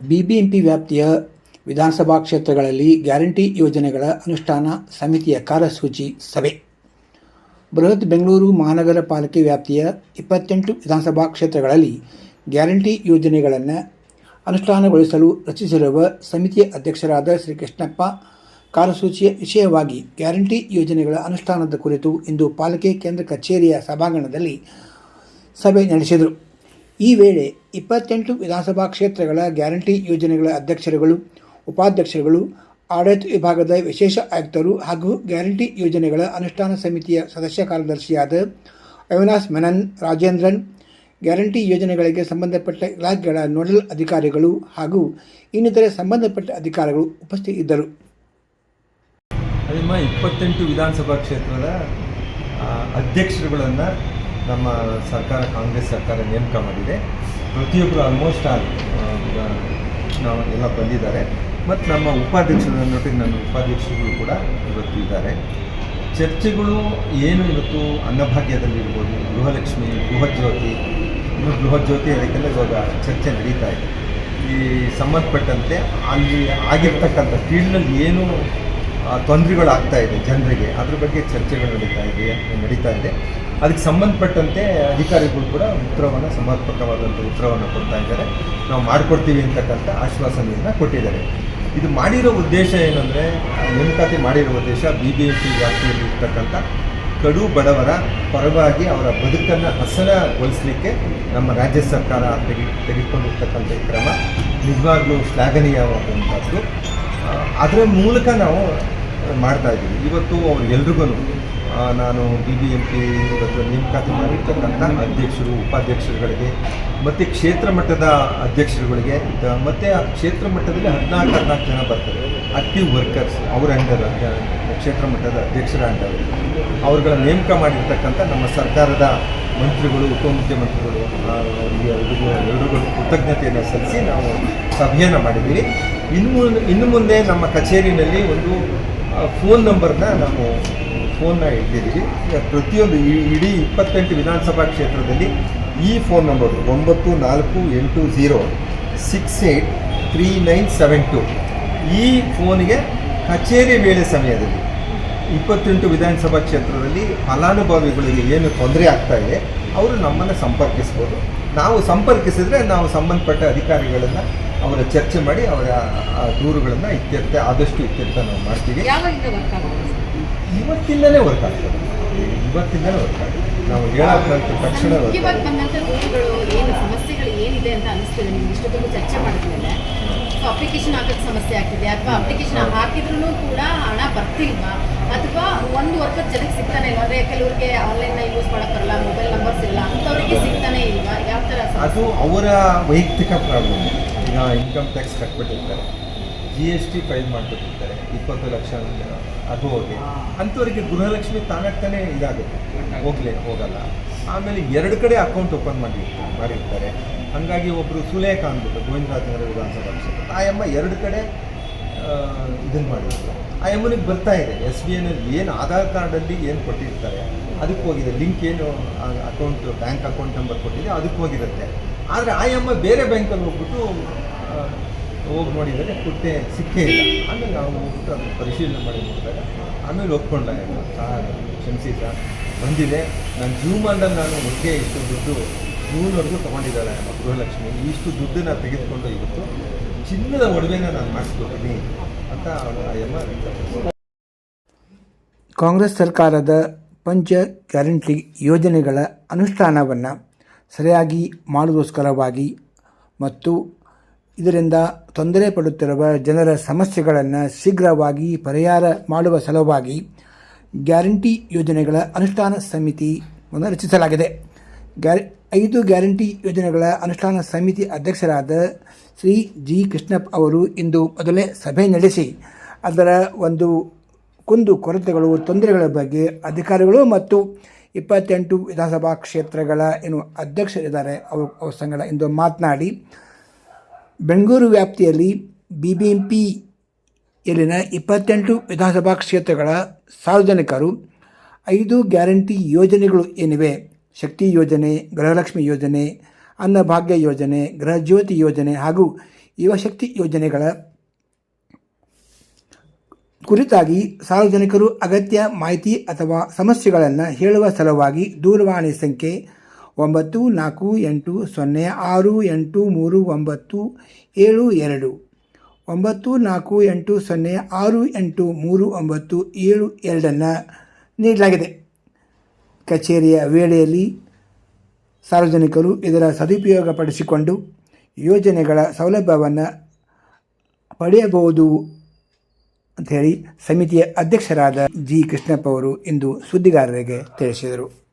BBMP ವ್ಯಾಪ್ತಿಯ ವಿಧಾನಸಭಾ ಕ್ಷೇತ್ರಗಳಲ್ಲಿ ಗ್ಯಾರಂಟಿ ಯೋಜನೆಗಳ ಅನುಷ್ಠಾನ ಸಮಿತಿಯ ಕಾರ್ಯಸೂಚಿ ಸಭೆ. ಬೃಹತ್ ಬೆಂಗಳೂರು ಮಹಾನಗರ ಪಾಲಿಕೆ ವ್ಯಾಪ್ತಿಯ ಇಪ್ಪತ್ತೆಂಟು ವಿಧಾನಸಭಾ ಕ್ಷೇತ್ರಗಳಲ್ಲಿ ಗ್ಯಾರಂಟಿ ಯೋಜನೆಗಳನ್ನು ಅನುಷ್ಠಾನಗೊಳಿಸಲು ರಚಿಸಿರುವ ಸಮಿತಿಯ ಅಧ್ಯಕ್ಷರಾದ ಶ್ರೀ ಕೃಷ್ಣಪ್ಪ, ಕಾರ್ಯಸೂಚಿಯ ವಿಷಯವಾಗಿ ಗ್ಯಾರಂಟಿ ಯೋಜನೆಗಳ ಅನುಷ್ಠಾನದ ಕುರಿತು ಇಂದು ಪಾಲಿಕೆ ಕೇಂದ್ರ ಕಚೇರಿಯ ಸಭಾಂಗಣದಲ್ಲಿ ಸಭೆ ನಡೆಸಿದರು. ಈ ವೇಳೆ ಇಪ್ಪತ್ತೆಂಟು ವಿಧಾನಸಭಾ ಕ್ಷೇತ್ರಗಳ ಗ್ಯಾರಂಟಿ ಯೋಜನೆಗಳ ಅಧ್ಯಕ್ಷರುಗಳು, ಉಪಾಧ್ಯಕ್ಷರುಗಳು, ಆಡಳಿತ ವಿಭಾಗದ ವಿಶೇಷ ಆಯುಕ್ತರು ಹಾಗೂ ಗ್ಯಾರಂಟಿ ಯೋಜನೆಗಳ ಅನುಷ್ಠಾನ ಸಮಿತಿಯ ಸದಸ್ಯ ಕಾರ್ಯದರ್ಶಿಯಾದ ಅವಿನಾಶ್ ಮೆನನ್, ರಾಜೇಂದ್ರನ್, ಗ್ಯಾರಂಟಿ ಯೋಜನೆಗಳಿಗೆ ಸಂಬಂಧಪಟ್ಟ ಇಲಾಖೆಗಳ ನೋಡಲ್ ಅಧಿಕಾರಿಗಳು ಹಾಗೂ ಇನ್ನಿತರೆ ಸಂಬಂಧಪಟ್ಟ ಅಧಿಕಾರಿಗಳು ಉಪಸ್ಥಿತರಿದ್ದರು ನಿಮ್ಮ ಇಪ್ಪತ್ತೆಂಟು ವಿಧಾನಸಭಾ ಕ್ಷೇತ್ರದ ಅಧ್ಯಕ್ಷರುಗಳನ್ನು ನಮ್ಮ ಸರ್ಕಾರ, ಕಾಂಗ್ರೆಸ್ ಸರ್ಕಾರ ನೇಮಕ ಮಾಡಿದೆ. ಪ್ರತಿಯೊಬ್ಬರು ಆಲ್ಮೋಸ್ಟ್ ಆಲ್ ನಾವು ಎಲ್ಲ ಬಂದಿದ್ದಾರೆ. ಮತ್ತು ನಮ್ಮ ಉಪಾಧ್ಯಕ್ಷರನ್ನೊಟ್ಟಿಗೆ ನನ್ನ ಉಪಾಧ್ಯಕ್ಷರುಗಳು ಕೂಡ ಇವತ್ತು ಇದ್ದಾರೆ ಚರ್ಚೆಗಳು ಏನು ಇವತ್ತು ಅನ್ನಭಾಗ್ಯದಲ್ಲಿರ್ಬೋದು, ಗೃಹಲಕ್ಷ್ಮಿ, ಗೃಹಜ್ಯೋತಿ, ಇನ್ನು ಗೃಹಜ್ಯೋತಿ ಅದಕ್ಕೆಲ್ಲ ಇವಾಗ ಚರ್ಚೆ ನಡೀತಾ ಇದೆ. ಈ ಸಂಬಂಧಪಟ್ಟಂತೆ ಅಲ್ಲಿ ಆಗಿರ್ತಕ್ಕಂಥ ಫೀಲ್ಡ್ನಲ್ಲಿ ಏನು ತೊಂದರೆಗಳಾಗ್ತಾ ಇದೆ ಜನರಿಗೆ. ಅದ್ರ ಬಗ್ಗೆ ಚರ್ಚೆಗಳು ನಡೀತಾ ಇದೆ ನಡೀತಾ ಇದೆ. ಅದಕ್ಕೆ ಸಂಬಂಧಪಟ್ಟಂತೆ ಅಧಿಕಾರಿಗಳು ಕೂಡ ಉತ್ತರವನ್ನು ಸಮರ್ಪಕವಾದಂಥ ಉತ್ತರವನ್ನು ಕೊಡ್ತಾ ಇದ್ದಾರೆ. ನಾವು ಮಾಡಿಕೊಡ್ತೀವಿ ಅಂತಕ್ಕಂಥ ಆಶ್ವಾಸನೆಯನ್ನು ಕೊಟ್ಟಿದ್ದಾರೆ. ಇದು ಮಾಡಿರೋ ಉದ್ದೇಶ ಏನಂದರೆ, ನೇಮಕಾತಿ ಮಾಡಿರೋ ಉದ್ದೇಶ ಬಿ ಬಿ ಎಂ ಸಿ ವ್ಯಾಪ್ತಿಯಲ್ಲಿ ಇರ್ತಕ್ಕಂಥ ಕಡು ಬಡವರ ಪರವಾಗಿ ಅವರ ಬದುಕನ್ನು ಹಸನಗೊಳಿಸಲಿಕ್ಕೆ ನಮ್ಮ ರಾಜ್ಯ ಸರ್ಕಾರ ತೆಗೆ, ತೆಗೆದುಕೊಂಡಿರ್ತಕ್ಕಂಥ ಕ್ರಮ ನಿಜವಾಗ್ಲೂ ಶ್ಲಾಘನೀಯವಾದಂಥದ್ದು. ಅದರ ಮೂಲಕ ನಾವು ಮಾಡ್ತಾ ಇದ್ದೀವಿ ಇವತ್ತು ಅವ್ರು ಎಲ್ರಿಗೂ ನಾನು ಬಿ ಬಿ ಎಂ ಪಿ ಇವತ್ತು ನೇಮಕಾತಿ ಮಾಡಿರ್ತಕ್ಕಂಥ ಅಧ್ಯಕ್ಷರು, ಉಪಾಧ್ಯಕ್ಷರುಗಳಿಗೆ, ಮತ್ತು ಕ್ಷೇತ್ರ ಮಟ್ಟದ ಅಧ್ಯಕ್ಷರುಗಳಿಗೆ ಮತ್ತು ಆ ಕ್ಷೇತ್ರ ಮಟ್ಟದಲ್ಲಿ ಹದಿನಾಲ್ಕು ಹದಿನಾಲ್ಕು ಜನ ಬರ್ತಾರೆ. ಆಕ್ಟಿವ್ ವರ್ಕರ್ಸ್ ಅವ್ರ ಅಂಡರ್ ಕ್ಷೇತ್ರ ಮಟ್ಟದ ಅಧ್ಯಕ್ಷರ ಅಂಡರ್ ಅವ್ರುಗಳ ನೇಮಕ ಮಾಡಿರ್ತಕ್ಕಂಥ ನಮ್ಮ ಸರ್ಕಾರದ ಮಂತ್ರಿಗಳು ಉಪಮುಖ್ಯಮಂತ್ರಿಗಳು ಎಲ್ಲರುಗಳು ಎಲ್ರಿಗೂ ಕೃತಜ್ಞತೆಯನ್ನು ಸಲ್ಲಿಸಿ ನಾವು ಸಭೆಯನ್ನು ಮಾಡಿದ್ದೀವಿ. ಇನ್ನು ಇನ್ನು ಮುಂದೆ ನಮ್ಮ ಕಚೇರಿನಲ್ಲಿ ಒಂದು ಫೋನ್ ನಂಬರ್ನ ನಾವು ಫೋನ್ನ ಇಟ್ಟಿದ್ದೀವಿ. ಪ್ರತಿಯೊಂದು ಇಡೀ ಇಪ್ಪತ್ತೆಂಟು ವಿಧಾನಸಭಾ ಕ್ಷೇತ್ರದಲ್ಲಿ ಈ ಫೋನ್ ನಂಬರ್ ಒಂಬತ್ತು ನಾಲ್ಕು ಎಂಟು zero six eight three nine seven two ಈ ಫೋನಿಗೆ ಕಚೇರಿ ವೇಳೆ ಸಮಯದಲ್ಲಿ ಇಪ್ಪತ್ತೆಂಟು ವಿಧಾನಸಭಾ ಕ್ಷೇತ್ರದಲ್ಲಿ ಫಲಾನುಭವಿಗಳಿಗೆ ಏನು ತೊಂದರೆ ಆಗ್ತಾ ಇದೆ, ಅವರು ನಮ್ಮನ್ನು ಸಂಪರ್ಕಿಸ್ಬೋದು. ನಾವು ಸಂಪರ್ಕಿಸಿದರೆ ನಾವು ಸಂಬಂಧಪಟ್ಟ ಅಧಿಕಾರಿಗಳನ್ನು ಅವರ ಚರ್ಚೆ ಮಾಡಿ ಅವರ ದೂರುಗಳನ್ನು ಇತ್ಯರ್ಥ ಆದಷ್ಟು ಇತ್ಯರ್ಥ ನಾವು ಮಾಡ್ತೀವಿ. ಇವತ್ತಿಂದಲೇ ವರ್ಕ್ ಆಗ್ತದೆ. ಇವತ್ತಿಂದಲೇ ವರ್ಕ್ ಆಗ್ತದೆ ನಾವು ಹೇಳಕ್ಕಂತ ತಕ್ಷಣ ಏನು ಸಮಸ್ಯೆಗಳು ಏನಿದೆ ಅಂತ ಅನಿಸ್ತಿದೆ ನಿಮ್ಗೆ. ಇಷ್ಟೊಂದು ಚರ್ಚೆ ಮಾಡಿದ್ಮೇಲೆ. ಸೊ ಅಪ್ಲಿಕೇಶನ್ ಹಾಕೋಕ್ಕೆ ಸಮಸ್ಯೆ ಆಗ್ತಿದೆ. ಅಥವಾ ಅಪ್ಲಿಕೇಶನ್ ಹಾಕಿದ್ರು ಕೂಡ ಹಣ ಬರ್ತಿಲ್ವಾ ಅಥವಾ ಒಂದು ವರ್ಕರ್ ಜನಕ್ಕೆ ಸಿಗ್ತಾನೆ ಇಲ್ವಾ? ಅಂದರೆ ಕೆಲವರಿಗೆ ಆನ್ಲೈನ್ನ ಯೂಸ್ ಮಾಡಕ್ ಬರಲ್ಲ ಮೊಬೈಲ್ ನಂಬರ್ಸ್ ಇಲ್ಲ ಅಂಥವ್ರಿಗೆ ಸಿಗ್ತಾನೆ ಇಲ್ವಾ? ಯಾವ ಥರ ಅದು ಅವರ ವೈಯಕ್ತಿಕ ಪ್ರಾಬ್ಲಮ್ ಈಗ ಇನ್ಕಮ್ ಟ್ಯಾಕ್ಸ್ ಕಟ್ಬಿಟ್ಟಿರ್ತಾರೆ. ಜಿ ಎಸ್ ಟಿ ಫೈಲ್ ಮಾಡಿಬಿಟ್ಟಿರ್ತಾರೆ. ಇಪ್ಪತ್ತು ಲಕ್ಷ ಅದು ಹೋಗಿ ಅಂಥವರಿಗೆ ಗೃಹಲಕ್ಷ್ಮಿ ತಾನಾಗ್ತಾನೆ ಇದಾಗುತ್ತೆ. ಹೋಗ್ಲೇ ಹೋಗಲ್ಲ. ಆಮೇಲೆ ಎರಡು ಕಡೆ ಅಕೌಂಟ್ ಓಪನ್ ಮಾಡಿ ಮಾಡಿರ್ತಾರೆ. ಹಾಗಾಗಿ ಒಬ್ಬರು ಸುಲೇಖ ಅಂದ್ಬಿಟ್ಟು ಗೋವಿಂದರಾಜನಗರ ವಿಧಾನಸಭಾ ಕ್ಷೇತ್ರ. ಆ ಅಮ್ಮ ಎರಡು ಕಡೆ ಇದನ್ನು ಮಾಡಿರ್ತಾರೆ. ಆ ಅಮ್ಮನಿಗೆ ಬರ್ತಾ ಇದೆ. ಎಸ್ ಬಿ ಐನಲ್ಲಿ ಏನು ಆಧಾರ್ ಕಾರ್ಡಲ್ಲಿ ಏನು ಕೊಟ್ಟಿರ್ತಾರೆ ಅದಕ್ಕೆ ಹೋಗಿದೆ ಲಿಂಕ್ ಏನು ಅಕೌಂಟ್ ಬ್ಯಾಂಕ್ ಅಕೌಂಟ್ ನಂಬರ್ ಕೊಟ್ಟಿದೆ ಅದಕ್ಕೆ ಹೋಗಿರುತ್ತೆ ಆದರೆ ಆ ಅಮ್ಮ ಬೇರೆ ಬ್ಯಾಂಕಲ್ಲಿ ಹೋಗ್ಬಿಟ್ಟು ಹೋಗಿ ನೋಡಿದರೆ ಕೊಟ್ಟೆ ಸಿಕ್ಕೇ ಇಲ್ಲ. ಆಮೇಲೆ ನಾವು ಹೋಗ್ಬಿಟ್ಟು ಅದನ್ನು ಪರಿಶೀಲನೆ ಮಾಡಿ ನೋಡಿದಾಗ ಆಮೇಲೆ ಒಪ್ಕೊಂಡ ಸರ್ ಕ್ಷಮಿಸಿ ಸರ್ ಬಂದಿದೆ. ನಾನು ಜೂಮಲ್ಲಿ ನಾನು ಒಟ್ಟಿಗೆ ಇಷ್ಟು ದುಡ್ಡು ಜೂನ್ವರೆಗೂ ತೊಗೊಂಡಿದ್ದಾಳೆ ನಮ್ಮ ಗೃಹಲಕ್ಷ್ಮಿ. ಇಷ್ಟು ದುಡ್ಡನ್ನು ತೆಗೆದುಕೊಂಡು ಇವತ್ತು ಚಿನ್ನದ ಒಡವೆನ ನಾನು ಮಾಡಿಸ್ಕೊಡ್ತೀನಿ ಅಂತ ಅವಳು ಆ ಅಮ್ಮ ಕಾಂಗ್ರೆಸ್ ಸರ್ಕಾರದ ಪಂಚ ಗ್ಯಾರಂಟಿ ಯೋಜನೆಗಳ ಅನುಷ್ಠಾನವನ್ನು ಸರಿಯಾಗಿ ಮಾಡುವುದಕ್ಕೋಸ್ಕರವಾಗಿ ಮತ್ತು ಇದರಿಂದ ತೊಂದರೆ ಪಡುತ್ತಿರುವ ಜನರ ಸಮಸ್ಯೆಗಳನ್ನು ಶೀಘ್ರವಾಗಿ ಪರಿಹಾರ ಮಾಡುವ ಸಲುವಾಗಿ ಗ್ಯಾರಂಟಿ ಯೋಜನೆಗಳ ಅನುಷ್ಠಾನ ಸಮಿತಿಯನ್ನು ರಚಿಸಲಾಗಿದೆ. ಗ್ಯಾರ, ಐದು ಗ್ಯಾರಂಟಿ ಯೋಜನೆಗಳ ಅನುಷ್ಠಾನ ಸಮಿತಿ ಅಧ್ಯಕ್ಷರಾದ ಶ್ರೀ ಜಿ ಕೃಷ್ಣಪ್ಪ ಅವರು ಇಂದು ಮೊದಲೇ ಸಭೆ ನಡೆಸಿ, ಅದರ ಒಂದು ಕುಂದು ಕೊರತೆಗಳು, ತೊಂದರೆಗಳ ಬಗ್ಗೆ ಅಧಿಕಾರಿಗಳು ಮತ್ತು ಇಪ್ಪತ್ತೆಂಟು ವಿಧಾನಸಭಾ ಕ್ಷೇತ್ರಗಳ ಏನು ಅಧ್ಯಕ್ಷರಿದ್ದಾರೆ, ಅವರು, ಅವ್ರ ಸಂಗಡ ಇಂದು ಮಾತನಾಡಿ, ಬೆಂಗಳೂರು ವ್ಯಾಪ್ತಿಯಲ್ಲಿ ಬಿ ಬಿ ಎಂ ಪಿಯಲ್ಲಿನ ಇಪ್ಪತ್ತೆಂಟು ವಿಧಾನಸಭಾ ಕ್ಷೇತ್ರಗಳ ಸಾರ್ವಜನಿಕರು ಐದು ಗ್ಯಾರಂಟಿ ಯೋಜನೆಗಳು ಏನಿವೆ? ಶಕ್ತಿ ಯೋಜನೆ, ಗೃಹಲಕ್ಷ್ಮಿ ಯೋಜನೆ, ಅನ್ನಭಾಗ್ಯ ಯೋಜನೆ, ಗೃಹಜ್ಯೋತಿ ಯೋಜನೆ ಹಾಗೂ ಯುವಶಕ್ತಿ ಯೋಜನೆಗಳ ಕುರಿತಾಗಿ ಸಾರ್ವಜನಿಕರು ಅಗತ್ಯ ಮಾಹಿತಿ ಅಥವಾ ಸಮಸ್ಯೆಗಳನ್ನು ಹೇಳುವ ಸಲುವಾಗಿ ದೂರವಾಣಿ ಸಂಖ್ಯೆ ಒಂಬತ್ತು ನಾಲ್ಕು ಎಂಟು ಸೊನ್ನೆ ಆರು ಎಂಟು ಮೂರು ಒಂಬತ್ತು ಏಳು ಎರಡು, ಒಂಬತ್ತು ನಾಲ್ಕು ಎಂಟು ಸೊನ್ನೆ ಆರು ಎಂಟು ಮೂರು ಒಂಬತ್ತು ಏಳು ಎರಡನ್ನು ನೀಡಲಾಗಿದೆ. ಕಚೇರಿಯ ವೇಳೆಯಲ್ಲಿ ಸಾರ್ವಜನಿಕರು ಇದರ ಸದುಪಯೋಗಪಡಿಸಿಕೊಂಡು ಯೋಜನೆಗಳ ಸೌಲಭ್ಯವನ್ನು ಪಡೆಯಬಹುದು. ಅಂಥೇಳಿ ಸಮಿತಿಯ ಅಧ್ಯಕ್ಷರಾದ ಜಿ ಕೃಷ್ಣಪ್ಪ ಅವರು ಇಂದು ಸುದ್ದಿಗಾರರಿಗೆ ತಿಳಿಸಿದರು.